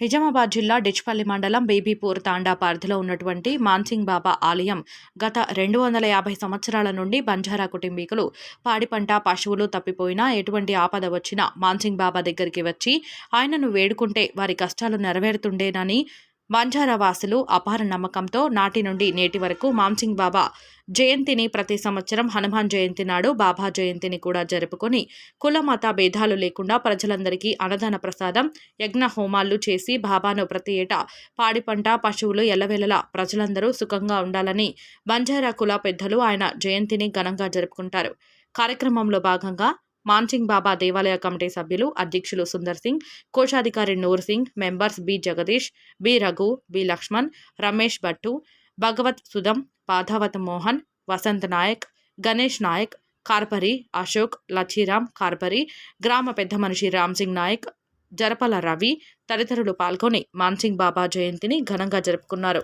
నిజామాబాద్ జిల్లా డిచ్పల్లి మండలం బేబీపూర్ తాండా పరిధిలో ఉన్నటువంటి మాన్సింగ్ బాబా ఆలయం గత రెండు వందల యాభై సంవత్సరాల నుండి బంజారా కుటుంబీకులు పాడి పంట పశువులు తప్పిపోయినా ఎటువంటి ఆపద వచ్చినా మాన్సింగ్ బాబా దగ్గరికి వచ్చి ఆయనను వేడుకుంటే వారి కష్టాలు నెరవేరుతుండేనని బంజారా వాసులు అపార నమ్మకంతో నాటి నుండి నేటి వరకు మామ్సింగ్ బాబా జయంతిని ప్రతి సంవత్సరం హనుమాన్ జయంతి నాడు బాబా జయంతిని కూడా జరుపుకొని కుల మత భేదాలు లేకుండా ప్రజలందరికీ అన్నదాన ప్రసాదం యజ్ఞ హోమాలు చేసి బాబాను ప్రతి ఏటా పాడి పంట పశువులు ఎల్లవేళలా ప్రజలందరూ సుఖంగా ఉండాలని బంజారా కుల పెద్దలు ఆయన జయంతిని ఘనంగా జరుపుకుంటారు. కార్యక్రమంలో భాగంగా మాన్సింగ్ బాబా దేవాలయ కమిటీ సభ్యులు అధ్యక్షులు సుందర్ సింగ్ కోశాధికారి Noor Singh members B Jagadish B Raghu B Lakshman Ramesh Bhattu Bhagwat Sudham Padhavath Mohan Vasant Nayak Ganesh Nayak Karpari Ashok Lachiram Karpari గ్రామ పెద్ద మనిషి రామ్సింగ్ నాయక్ జరపల రవి తదితరులు పాల్గొని మాన్సింగ్ బాబా జయంతిని ఘనంగా జరుపుకున్నారు.